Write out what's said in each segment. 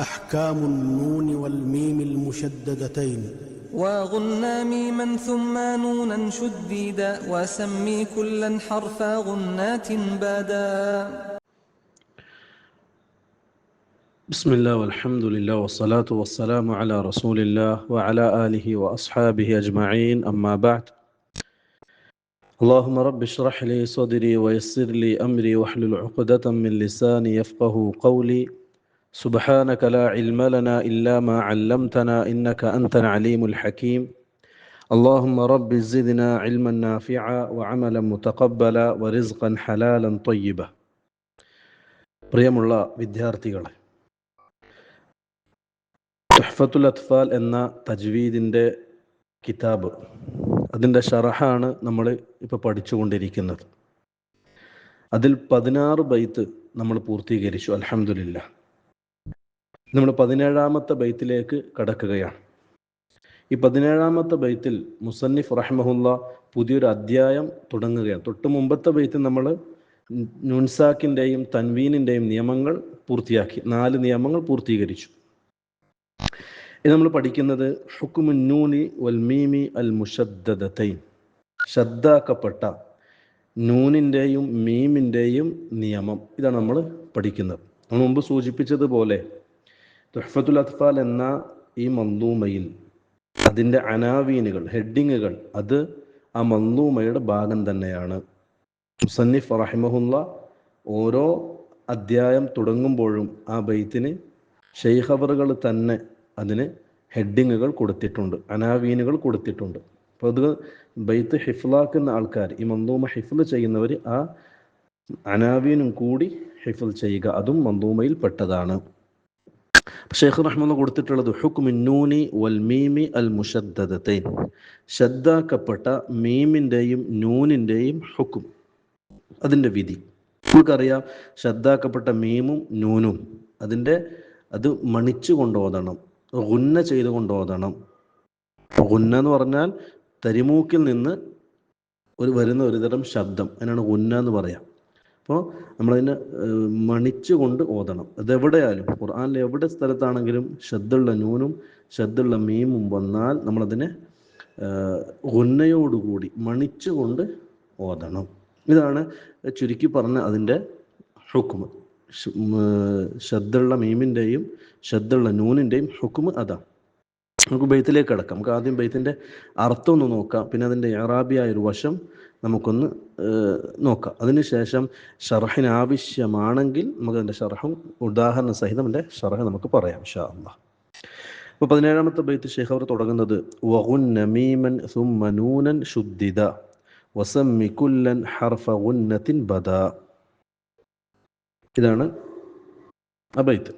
أحكام النون والميم المشددتين. وغنا ميما ثم نونا شديدا وسمي كلا حرف غنات بادا. بسم الله والحمد لله والصلاة والسلام على رسول الله وعلى آله وأصحابه أجمعين. أما بعد اللهم رب اشرح لي صدري ويسر لي أمري واحلل عقدة من لساني يفقه قولي. سبحانك لا علم لنا إلا ما علمتنا إنك أنت العليم الحكيم اللهم رب زدنا علما نافعا وعملا متقبلا ورزقا حلالا طيبا പ്രിയമുള്ള വിദ്യാർത്ഥികളെ തുഹ്ഫത്തുൽ അത്ഫാൽ എന്ന തജ്വീദിൻ്റെ കിതാബ് അതിൻ്റെ ഷറഹാണ് നമ്മൾ ഇപ്പോൾ പഠിച്ചുകൊണ്ടിരിക്കുന്നത് അതിൽ പതിനാറ് ബൈത്ത് നമ്മൾ പൂർത്തീകരിച്ചു അലഹമില്ല നമ്മൾ പതിനേഴാമത്തെ ബൈത്തിലേക്ക് കടക്കുകയാണ്. ഈ പതിനേഴാമത്തെ ബൈത്തിൽ മുസന്നിഫ് റഹ്മഹുല്ല പുതിയൊരു അധ്യായം തുടങ്ങുകയാണ്. തൊട്ട് മുമ്പത്തെ ബൈത്തിൽ നമ്മൾ നുൻസാക്കിന്റെയും തൻവീനിന്റെയും നിയമങ്ങൾ പൂർത്തിയാക്കി. നാല് നിയമങ്ങൾ പൂർത്തീകരിച്ചു. ഇത് നമ്മൾ പഠിക്കുന്നത് ഹുക്കുമുന്നൂനി വൽ മീമി അൽ മുഷദ്ദതൈൻ ശ്രദ്ധാക്കപ്പെട്ട നൂനിന്റെയും മീമിന്റെയും നിയമം ഇതാണ് നമ്മൾ പഠിക്കുന്നത്. നമ്മൾ മുമ്പ് സൂചിപ്പിച്ചതുപോലെ തുഹഫത്തുൽ അത്ഫാൽ എന്ന ഈ മന്ദൂമയിൽ അതിന്റെ അനാവീനുകൾ ഹെഡിങ്ങുകൾ അത് ആ മന്ദൂമയുടെ ഭാഗം തന്നെയാണ്. മുസന്നിഫ് റഹിമഹുല്ല ഓരോ അധ്യായം തുടങ്ങുമ്പോഴും ആ ബൈത്തിന് ഷെയ്ഖബറുകൾ തന്നെ അതിന് ഹെഡിങ്ങുകൾ കൊടുത്തിട്ടുണ്ട് അനാവീനുകൾ കൊടുത്തിട്ടുണ്ട്. അപ്പോൾ അത് ബൈത്ത് ഹിഫ്ലാക്കുന്ന ആൾക്കാർ ഈ മന്ദൂമ ഹിഫ്ൽ ചെയ്യുന്നവർ ആ അനാവീനും കൂടി ഹിഫിൽ ചെയ്യുക അതും മന്ദൂമയിൽ പെട്ടതാണ്. ഷെയ്ഖ് റഹ്മുള്ള കൊടുത്തിട്ടുള്ളത് ഹുക്കുമിന്നൂനി വൽ മീമി അൽ മുഷദ്ദതൈൻ ശ്രദ്ധാക്കപ്പെട്ട മീമിന്റെയും നൂനിന്റെയും ഹുക്കും. അതിന്റെ വിധി. നമുക്കറിയാം ശ്രദ്ധാക്കപ്പെട്ട മീമും നൂനും അതിന്റെ അത് മണിച്ചു കൊണ്ടോതണം ഗുന്ന ചെയ്ത് കൊണ്ടോതണം. ഗുന്ന എന്ന് പറഞ്ഞാൽ തരിമൂക്കിൽ നിന്ന് ഒരു വരുന്ന ഒരുതരം ശബ്ദം. അതിനാണ് ഗുന്ന എന്ന് പറയാം. അപ്പോൾ നമ്മളതിനെ മണിച്ചുകൊണ്ട് ഓതണം. അതെവിടെയായാലും ഖുർആാനിൽ എവിടെ സ്ഥലത്താണെങ്കിലും ശ്രദ്ധയുള്ള നൂനും ശ്രദ്ധയുള്ള മീമും വന്നാൽ നമ്മളതിനെ ഉന്നയോടുകൂടി മണിച്ചു കൊണ്ട് ഓതണം. ഇതാണ് ചുരുക്കി പറഞ്ഞ അതിന്റെ ഹുക്കുമ് ശ്രദ്ധയുള്ള മീമിന്റെയും ശ്രദ്ധയുള്ള നൂനിന്റെയും ഹുക്കുമ് അതാണ് നമുക്ക് ബെയ്ത്തിലേക്ക് കിടക്കാം. നമുക്ക് ആദ്യം ബെയ്ത്തിന്റെ അർത്ഥം ഒന്ന് നോക്കാം. പിന്നെ അതിന്റെ അറാബിയായ ഒരു വശം നമുക്കൊന്ന് നോക്കാം. അതിനുശേഷം ഷർഹിന് ആവശ്യമാണെങ്കിൽ നമുക്ക് അതിന്റെ ഷറഹും ഉദാഹരണ സഹിതം അതിന്റെ ഷർഹ നമുക്ക് പറയാം ഷാ അമ്മ അപ്പോൾ പതിനേഴാമത്തെ ബൈത്ത് ഷെയ്ഖ് അവർ തുടങ്ങുന്നത് വഹുൻ നമീമൻ സുമനൂനൻ നൂനൻ ശുദ്ധിത വസമ്മി കുല്ലൻ ഹർഫ ഗുന്നത്തിൻ ബദ. ഇതാണ് അബൈത്ത്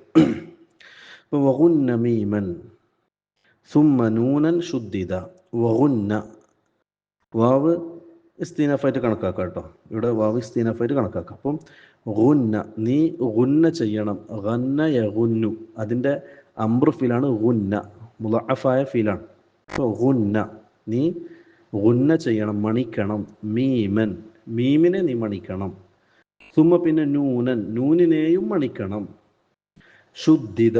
വഹുൻ മീമൻ സുമ്മ ശുദ്ധിത വഹുന്ന വാവ് ഇസ്തീനഫായിട്ട് കണക്കാക്കാം കേട്ടോ. ഇവിടെ വാവ് ഇസ്തീനഫായിട്ട് കണക്കാക്കാം. അപ്പം ഗുന്ന നീ ഗുന്ന ചെയ്യണം. ഗന്ന യഗുന്നു. അതിന്റെ അമ്ര ഫീലാണ് ഗുന്ന. മുലഅഫായ ഫീലാണ്. അപ്പോൾ ഗുന്ന നീ ഗുന്ന ചെയ്യണം മണിക്കണം. മീമൻ. മീമിനെ നീ മണിക്കണം. സുമ പിന്നെ നൂനൻ. നൂനിനെയും മണിക്കണം. ശുദ്ധിത.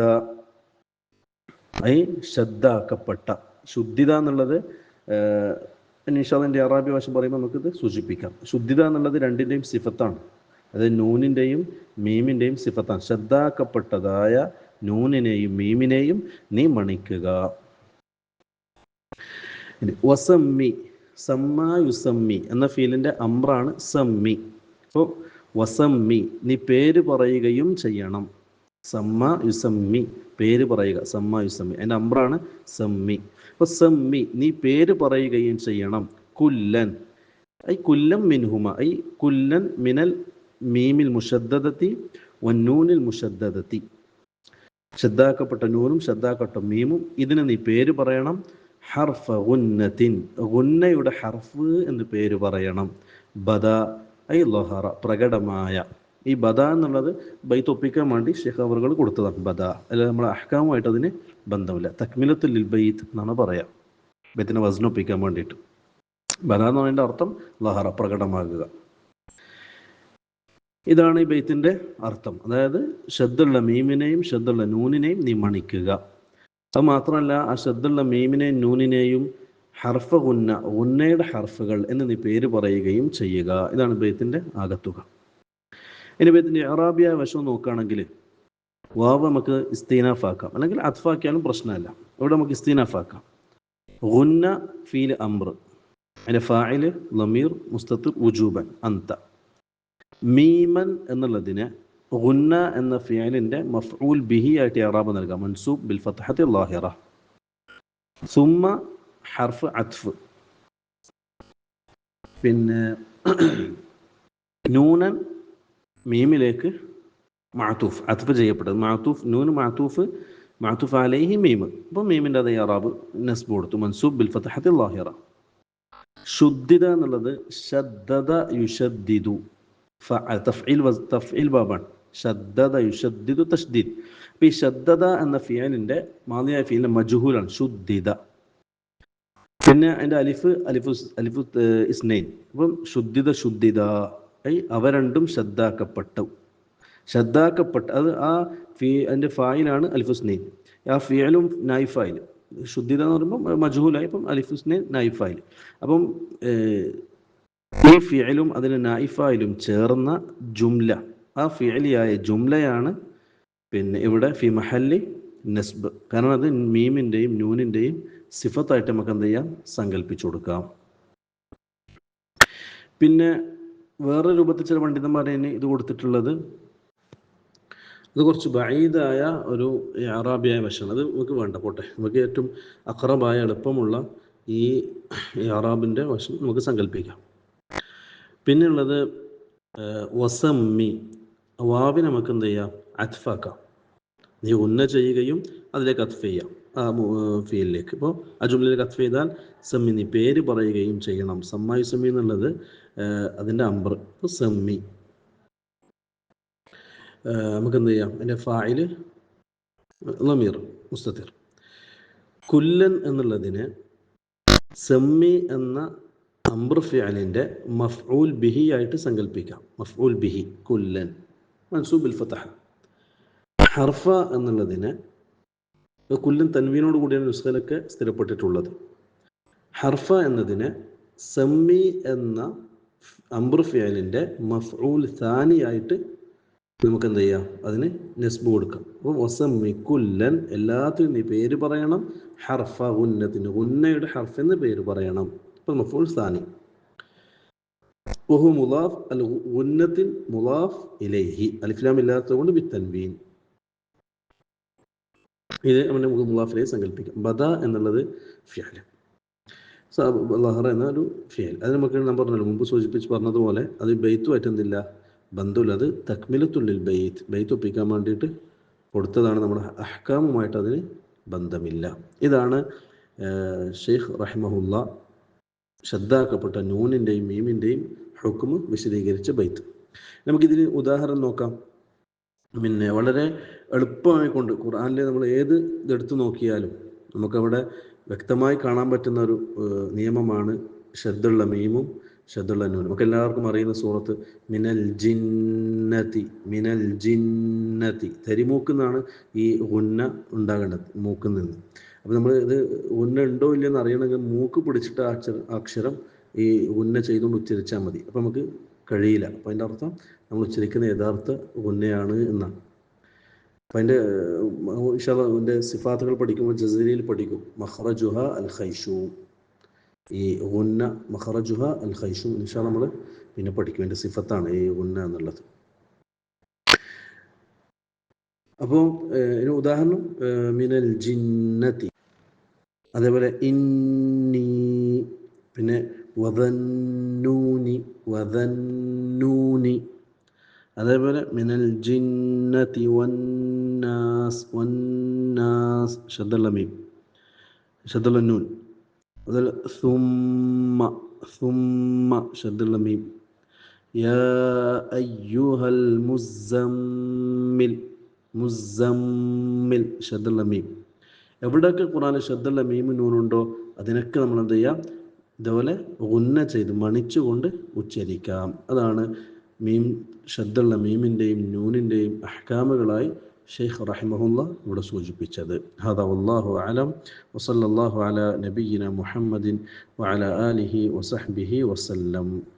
ഐ ശ്രദ്ധാക്കപ്പെട്ട ശുദ്ധിത എന്നുള്ളത് നിഷാദിന്റെ അറാബി ഭാഷ പറയുമ്പോൾ നമുക്കിത് സൂചിപ്പിക്കാം. ശുദ്ധിത എന്നുള്ളത് രണ്ടിന്റെയും സിഫത്താണ്. അത് നൂനിന്റെയും മീമിന്റെയും സിഫത്താണ്. ശ്രദ്ധാക്കപ്പെട്ടതായ നൂനിനെയും മീമിനെയും നീ മണിക്കുക. വസമ്മി സമ്മായുസമ്മി എന്ന ഫീലിന്റെ അമ്രാണ് സമ്മി. അപ്പോൾ വസമ്മി നീ പേര് പറയുകയും ചെയ്യണം. സമ്മ യുസമ്മി പേര് പറയുക. സമ്മ യുസമ്മി. അതിന്റെ അമ്രാണ് സമ്മി. അപ്പോൾ സമ്മി നീ പേര് പറയുകയും ചെയ്യണം. കുല്ലൻ. ഐ കുല്ലം മിൻഹുമ. ഐ കുല്ലൻ മിനൽ മീമിൽ മുഷദ്ദത്തി വന്നൂനിൽ മുഷദ്ദത്തി ശ്രദ്ധാക്കപ്പെട്ട നൂനും ശ്രദ്ധാക്കപ്പെട്ട മീമും ഇതിന് നീ പേര് പറയണം. ഹർഫ ഉന്നത്തിൻ ഉന്നയുടെ ഹർഫ് എന്ന് പേര് പറയണം. ബദ ഐ ലൊഹറ പ്രകടമായ. ഈ ബദ എന്നുള്ളത് ബൈത്ത് ഒപ്പിക്കാൻ വേണ്ടി ഷെയ്ഖ് അവറുകൾ കൊടുത്തതാണ്. ബദ. അല്ല നമ്മൾ അഹ്കാമുമായിട്ട് അതിന് ബന്ധമില്ല. തക്മിലത്തുൽ ബൈത്ത് എന്നാണ് പറയാം. ബൈത്തിനെ വസനൊപ്പിക്കാൻ വേണ്ടിയിട്ട്. ബദ എന്ന് പറയുന്ന അർത്ഥം ലഹറ പ്രകടമാകുക. ഇതാണ് ഈ ബൈത്തിന്റെ അർത്ഥം. അതായത് ശ്രദ്ധുള്ള മീമിനെയും ശ്രദ്ധുള്ള നൂനിനെയും നീ മണിക്കുക. അത് മാത്രമല്ല ആ ശ്രദ്ധുള്ള മീമിനെയും നൂനിനെയും ഹർഫ ഉന്ന ഉന്നയുടെ ഹർഫുകൾ എന്ന് നീ പേര് പറയുകയും ചെയ്യുക. ഇതാണ് ബൈത്തിന്റെ ആകത്തുക. ഇനി ഇതിന്റെ അറാബിയ വശം നോക്കുകയാണെങ്കിൽ വാവ് നമുക്ക് ഇസ്തീനാഫാക്കാം. അല്ലെങ്കിൽ അത്ഫാക്കിയാലും പ്രശ്നമല്ല. ഇവിടെ നമുക്ക് ഇസ്തീനാഫാക്കാം. ഗുന്ന ഫീൽ അമ്ര അതിന്റെ ഫായിൽ ലമീർ മുസ്തത്തിർ ഉജൂബൻ അന്ത. മീമൻ എന്നുള്ളതിന് ഗുന്ന എന്ന ഫിയാലിന്റെ മഫ്ഊൽ ബിഹി ആയിട്ട് അറാബ് നൽകാം. മൻസൂബ് ബിൽ ഫത്ഹത്തി ലാഹിറ. സുമ്മ ഹർഫ് അത്ഫ്. പിന്നെ നൂനൻ മീമിലേക്ക് മാത്തൂഫ് അത്ഫ് ചെയ്യപ്പെട്ടത്. മാത്തൂഫ് നൂന് മാത്തൂഫ് മാത്തൂഫ് അലൈഹി മീമ്. അപ്പോൾ മീമിന്റെ അതേ അറാബ് നസ്ബ് കൊടുത്തു. മൻസൂബ് ബിൽ ഫതഹത്തി ലാഹിറ ശുദ്ധിത എന്നുള്ളത് ശദ്ദത യുഷദ്ദിദു തഫ്ഇൽ തഫ്ഇൽ ബാബാണ്. ശദ്ദത യുഷദ്ദിദു തഷ്ദീദ്. അപ്പോൾ ഈ ശദ്ദത എന്ന ഫിയലിന്റെ മാതിയായ ഫിയലിന്റെ മജുഹൂലാണ് ശുദ്ധിത പിന്നെ അതിന്റെ അലിഫ് അലിഫു അലിഫു ഇസ്നൈൻ. അപ്പം ശുദ്ധിത ശുദ്ധിത ഐ അവ രണ്ടും ശ്രദ്ധാക്കപ്പെട്ടു. ശ്രദ്ധാക്കപ്പെട്ട അത് ആ ഫീ അതിന്റെ ഫായിലാണ് അലിഫുസ്നെയിൻ ആ ഫിയലും നൈഫായിൽ ശുദ്ധിത എന്ന് പറയുമ്പോൾ മജുഹുലായി അപ്പം അലിഫുസ്നെയിൻ നൈഫായിൽ അപ്പം ഈ ഫിയലും അതിന് നൈഫായിലും ചേർന്ന ജുംല. ആ ഫിയലിയായ ജുംലയാണ് പിന്നെ ഇവിടെ ഫി മഹല്ലി നസ്ബ്. കാരണം അത് മീമിന്റെയും നൂനിന്റെയും സിഫത്തായിട്ട് നമുക്ക് എന്ത് ചെയ്യാം? സങ്കല്പിച്ചു കൊടുക്കാം. പിന്നെ വേറെ രൂപത്തിൽ ചില പണ്ഡിതന്മാരെ ഇത് കൊടുത്തിട്ടുള്ളത്. അത് കുറച്ച് ബൈദായ ഒരു അറാബിയായ വശമാണ്. അത് നമുക്ക് വേണ്ട പോട്ടെ. നമുക്ക് ഏറ്റവും അക്രബായ എളുപ്പമുള്ള ഈ അറാബിന്റെ വശം നമുക്ക് സങ്കല്പിക്കാം. പിന്നെയുള്ളത് വസമ്മി. വാവിനെ നമുക്ക് എന്ത് ചെയ്യാം? അത്ഫാക്കാം. നീ ഉന്ന ചെയ്യുകയും അതിലേക്ക് അത്ഫ് ചെയ്യാം ആ ഫീലിലേക്ക്. ഇപ്പോൾ ആ ജുംലയിലേക്ക് അത്ഫ് ചെയ്താൽ സമ്മി നീ പേര് പറയുകയും ചെയ്യണം. സമ്മായി സമ്മി എന്നുള്ളത് അതിന്റെ അമ്പർ ഇപ്പോൾ സമ്മി. നമുക്ക് എന്ത് ചെയ്യാം? എന്റെ ഫായിൽ ലമീർ മുസ്തത്തിർ കുല്ലൻ എന്നുള്ളതിന് സെമ്മി എന്ന അംബ്ര ഫിഅലിന്റെ മഫ്ഊൽ ബിഹി ആയിട്ട് സങ്കല്പിക്കാം മഫ്ഊൽ ബിഹി കുല്ലൻ. മൻസൂബിൽ ഫതഹ. ഹർഫ എന്നുള്ളതിന് കുല്ലൻ തൻവീനോട് കൂടിയാണ് നുസ്ഖലൊക്കെ സ്ഥിരപ്പെട്ടിട്ടുള്ളത്. ഹർഫ എന്നതിന് സമ്മി എന്ന അംബ്ര ഫിഅലിന്റെ മഫ്ഊൽ സാനിയായിട്ട് നമുക്ക് എന്ത് ചെയ്യാം? അതിന് നെസ്ബ് കൊടുക്കാം. അപ്പോൾ വസമ്മി കുല്ലൻ എല്ലാത്തിനും നീ പേര് പറയണം. ഹർഫ ഉന്നത്തിന് ഉന്നയുടെ ഹർഫ് എന്ന് പേര് പറയണം. ഇപ്പം മഫ്ഊൽ ഉഹു മുലാഫ് അൽ ഉന്നത്തിൻ മുലാഫ് ഇലൈഹി. അലിഫ്ലാം ഇല്ലാത്തത് കൊണ്ട് ബിത്തൻവീൻ. ഇത് അവന്റെ നമുക്ക് മുലാഫിലേക്ക് സങ്കല്പിക്കാം. ബദ എന്നുള്ളത് ഫിയൽ ലഹറ എന്ന ഒരു ഫിയൽ അത് നമുക്ക് ഞാൻ പറഞ്ഞല്ലോ മുമ്പ് സൂചിപ്പിച്ച് പറഞ്ഞതുപോലെ അത് ബെയ്ത്തുമായിട്ട് എന്തില്ല? ബന്ധമില്ല. അത് തക്മിലത്തുള്ളിൽ ബെയ്ത്ത് ബെയ്ത്ത് ഒപ്പിക്കാൻ വേണ്ടിയിട്ട് കൊടുത്തതാണ് നമ്മുടെ അഹ്കാമുമായിട്ട് അതിന് ബന്ധമില്ല. ഇതാണ് ഷെയ്ഖ് റഹ്മഹുല്ല ശ്രദ്ധാക്കപ്പെട്ട നൂനിന്റെയും മീമിന്റെയും ഹുക്കുമ് വിശദീകരിച്ച ബൈത്ത്. നമുക്കിതിന് ഉദാഹരണം നോക്കാം. പിന്നെ വളരെ എളുപ്പമായി കൊണ്ട് ഖുർആാനിലെ നമ്മൾ ഏത് ഇതെടുത്ത് നോക്കിയാലും നമുക്കവിടെ വ്യക്തമായി കാണാൻ പറ്റുന്ന ഒരു നിയമമാണ് ശ്രദ്ധുള്ള മീമും ശ്രദ്ധുള്ള നൂനും. നമുക്ക് എല്ലാവർക്കും അറിയുന്ന സൂറത്ത് മിനൽ ജിന്നതി മിനൽ ജിന്നതി തരിമൂക്കുന്നാണ് ഈ ഉന്ന ഉണ്ടാകേണ്ടത് മൂക്കിൽ നിന്ന്. അപ്പോൾ നമ്മൾ ഇത് ഉന്ന ഉണ്ടോ ഇല്ലയെന്ന് അറിയണമെങ്കിൽ മൂക്ക് പിടിച്ചിട്ട് അക്ഷരം അക്ഷരം ഈ ഉന്ന ചെയ്തുകൊണ്ട് ഉച്ചരിച്ചാൽ മതി. അപ്പോൾ നമുക്ക് കഴിയില്ല. അപ്പോൾ അതിന്റെ അർത്ഥം നമ്മൾ ഉച്ചരിക്കുന്ന യഥാർത്ഥ ഉന്നയാണ് എന്നാണ്. അപ്പം അതിന്റെ ഇഷാല സിഫാത്തുകൾ പഠിക്കുമ്പോൾ ജസീരയിൽ പഠിക്കും. മഹ്റജുഹ അൽ ഖൈഷു ഈ ഉന്ന മഹ്റജുഹ അൽ ഖൈഷു ഇൻഷാ നമ്മൾ പിന്നെ പഠിക്കും. അതിന്റെ സിഫത്താണ് ഈ ഉന്ന എന്നുള്ളത്. അപ്പോൾ ഇതിന് ഉദാഹരണം മിനൽ ജിന്നത്തി. അതേപോലെ ഇന്നി പിന്നെ വദന്നൂനി വദന്നൂനി. അതേപോലെ മിനൽ ജിന്നത്തി വന്നാസ് വന്നാസ് ഷദ്ദുള്ള മീം നൂൻ അതുപോലെ സുമ്മ സുമ്മ മീം. യാ അയ്യുഹൽ മുസമ്മിൽ മുസമ്മിൽ മീം. എവിടെയൊക്കെ ഖുറാനിൽ ഷദ്ദുള്ള മീം നൂനുണ്ടോ അതിനൊക്കെ നമ്മൾ എന്ത് ചെയ്യാം? ഇതുപോലെ ഉന്ന ചെയ്ത് മണിച്ചുകൊണ്ട് ഉച്ചരിക്കാം. അതാണ് മീം ഷദ്ദുള്ള മീമിന്റെയും നൂനിന്റെയും അഹ്കാമുകളായി ഷെയ്ഖ് റഹിമഹുല്ല ഇവിടെ സൂചിപ്പിച്ചത്. ഹദ വല്ലാഹു അലം. വസല്ലല്ലാഹു അല നബീന മുഹമ്മദിൻ വഅല ആലിഹി വസഹ്ബിഹി വസല്ലം.